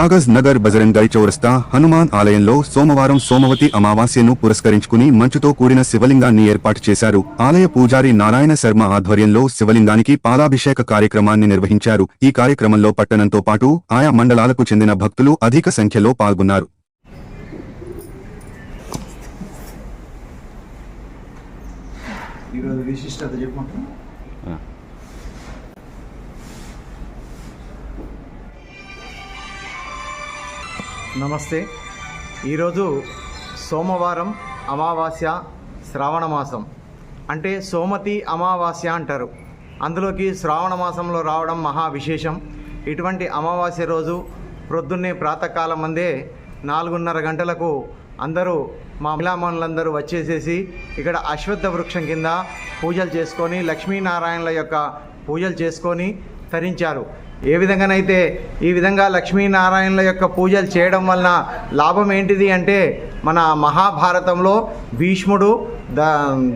కాగజ్ నగర్ బజరంగై చౌరస్తా హనుమాన్ ఆలయంలో సోమవారం సోమవతి అమావాస్యను పురస్కరించుకుని మంచుతో కూడిన శివలింగాన్ని ఏర్పాటు చేశారు. ఆలయ పూజారి నారాయణ శర్మ ఆధ్వర్యంలో శివలింగానికి పాలాభిషేక కార్యక్రమాన్ని నిర్వహించారు. ఈ కార్యక్రమంలో పట్టణంతో పాటు ఆయా మండలాలకు చెందిన భక్తులు అధిక సంఖ్యలో పాల్గొన్నారు. ఈరోజు విశిష్టత నమస్తే. ఈరోజు సోమవారం అమావాస్య శ్రావణ మాసం. అంటే సోమతి అమావాస్య అంటారు. అందులోకి శ్రావణ మాసంలో రావడం మహా విశేషం. ఇటువంటి అమావాస్య రోజు ప్రొద్దున్నే ప్రాతకాలం అందే నాలుగున్నర గంటలకు అందరూ మా మహిళామణులందరూ వచ్చేసేసి ఇక్కడ అశ్వత్థ వృక్షం కింద పూజలు చేసుకొని లక్ష్మీనారాయణల యొక్క పూజలు చేసుకొని తరించారు. ఏ విధంగానైతే ఈ విధంగా లక్ష్మీనారాయణుల యొక్క పూజలు చేయడం వలన లాభం ఏంటిది అంటే మన మహాభారతంలో భీష్ముడు ద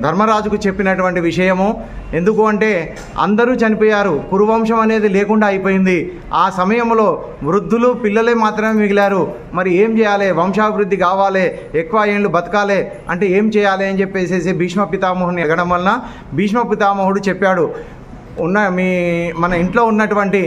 ధర్మరాజుకు చెప్పినటువంటి విషయము. ఎందుకు అంటే అందరూ చనిపోయారు. కురువంశం అనేది లేకుండా అయిపోయింది. ఆ సమయంలో వృద్ధులు పిల్లలే మాత్రమే మిగిలారు. మరి ఏం చేయాలి? వంశాభివృద్ధి కావాలి. ఎక్కువ ఏళ్ళు బతకాలి. అంటే ఏం చేయాలి అని చెప్పేసి భీష్మ పితామహుని ఎగడం వలన భీష్మ పితామహుడు చెప్పాడు. ఉన్న మీ మన ఇంట్లో ఉన్నటువంటి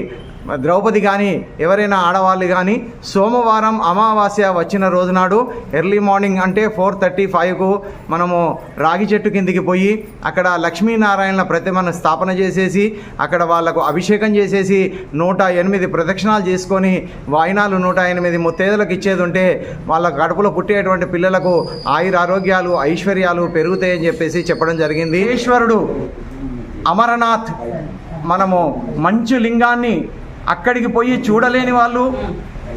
ద్రౌపది కానీ ఎవరైనా ఆడవాళ్ళు కానీ సోమవారం అమావాస్య వచ్చిన రోజునాడు ఎర్లీ మార్నింగ్ అంటే ఫోర్ థర్టీ ఫైవ్కు మనము రాగి చెట్టు కిందికి పోయి అక్కడ లక్ష్మీనారాయణ ప్రతిమను స్థాపన చేసేసి అక్కడ వాళ్ళకు అభిషేకం చేసేసి నూట ఎనిమిది ప్రదక్షిణాలు చేసుకొని వాయినాలు నూట ఎనిమిది ముత్తేదలకు ఇచ్చేది ఉంటే వాళ్ళ కడుపులో పుట్టేటువంటి పిల్లలకు ఆయుర ఆరోగ్యాలు ఐశ్వర్యాలు పెరుగుతాయని చెప్పేసి చెప్పడం జరిగింది. ఈశ్వరుడు అమరనాథ్ మనము మంచు లింగాన్ని అక్కడికి పోయి చూడలేని వాళ్ళు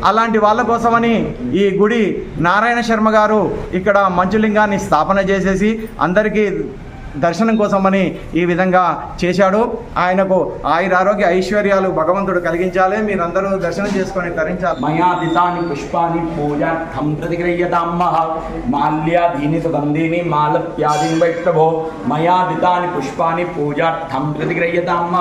అలాంటి వాళ్ళ కోసమని ఈ గుడి నారాయణ శర్మ గారు ఇక్కడ మంచులింగాన్ని స్థాపన చేసేసి అందరికీ దర్శనం కోసమని ఈ విధంగా చేశాడు. ఆయనకు ఆయురారోగ్య ఐశ్వర్యాలు భగవంతుడు కలిగించాలి. మీరందరూ దర్శనం చేసుకొని తరించాలి. మయా పుష్పాని పూజార్థం ప్రతిగృహ్యతామ్మ మాల్యాధీని సుగంధిని మాలప్యాదిని వై ప్రభో. మయా దితాని పుష్పాని పూజార్థం ప్రతిగృహ్యతామ్మ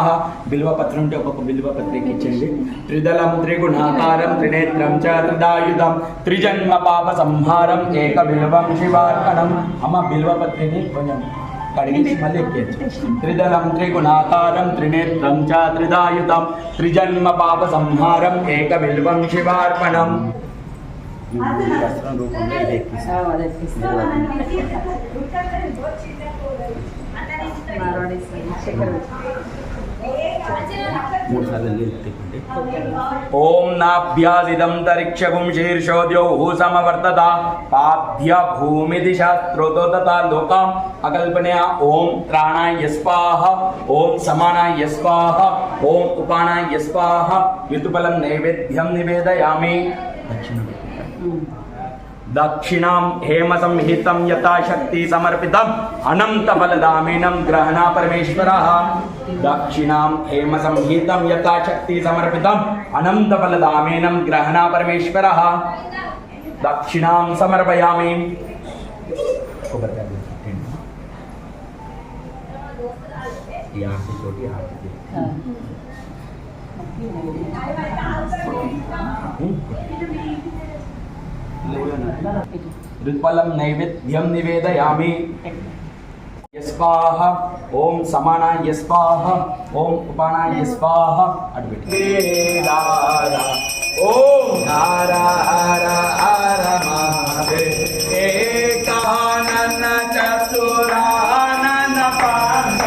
బిల్వపత్రం అంటే ఒక్కొక్క బిల్వపత్రికి ఇచ్చండి త్రిదలం త్రిగుణాకారం త్రినేత్రం చ త్రిదాయుధం. త్రిజన్మ పాప సంహారం ఏక బిల్వం శివార్పణం. అమ్మ బిల్వపత్రిని కొంచెం కడిగి మళ్ళీ ఎక్కించు త్రిదళం త్రిగుణాకారం త్రినేత్రం చ త్రిదాయుధం త్రిజన్మ పాప సంహారం ఏక బిల్వం శివార్పణం. ఓం నాభ్యాసిదం తరిక్షగుం శీర్షోద్యౌః సమవర్తత పాద్య భూమిది శాస్త్రోతో తథా లోకాం అకల్పనయా. ఓం త్రాణాయ స్వాహ ఓం సమానాయ స్వాహ ఓం ఉపానాయ స్వాహ యుతుబలం నైవేద్యం నివేదయామి. దక్షిణాం दक्षिणाम हेम संहितम यथाशक्ति समर्पित। अनंत फलदामिनम ग्रहणा परमेश्वर। दक्षिणाम हेम संहितम यथाशक्ति समर्पित। अनंत फलदामिनम ग्रहणा परमेश्वर। दक्षिणाम समर्पयामि। छोटी రుత్ఫలం నైవేద్యం నివేదయామి. యస్వాహ ఓం సమాన యస్వాహ ఓం ఉపాన యస్వాహ అడ్బెట్టి ఓం హర. హర హర మహాదేవ చతురానన పాండ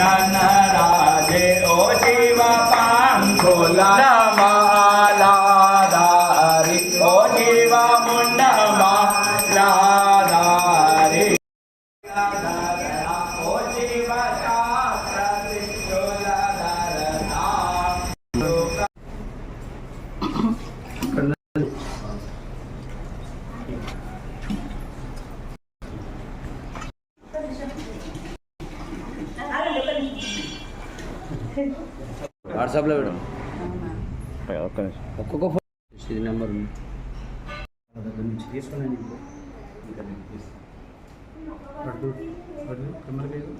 నన్న రాజే ఓ శివ పాంగోల వాట్సాప్లో పెట్టు ఒక్కొక్క ఫోన్ ఇది నెంబర్ ఉంది దగ్గర నుంచి తీసుకుని ఇంకా నేను తీస్తాను. పట్టు, పట్టు, కెమెరా లేదు.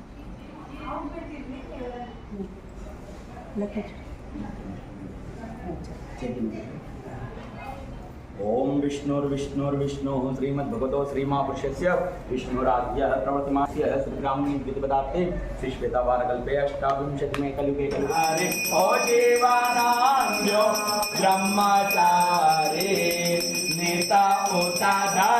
చెప్పింది. ओम विष्णुर्विष्णुर्विष्णु श्रीमद्भगवतो श्रीमापुरुषस्य विष्णुराज्यः प्रवर्तमास्य सुब्राह्मणी विधिपदार्थे श्रीश्वेतावारकल्पे अष्टाविंशतिमे कलुगे कलुहारे ओ देवानां ब्रह्मचारी नेता उताधार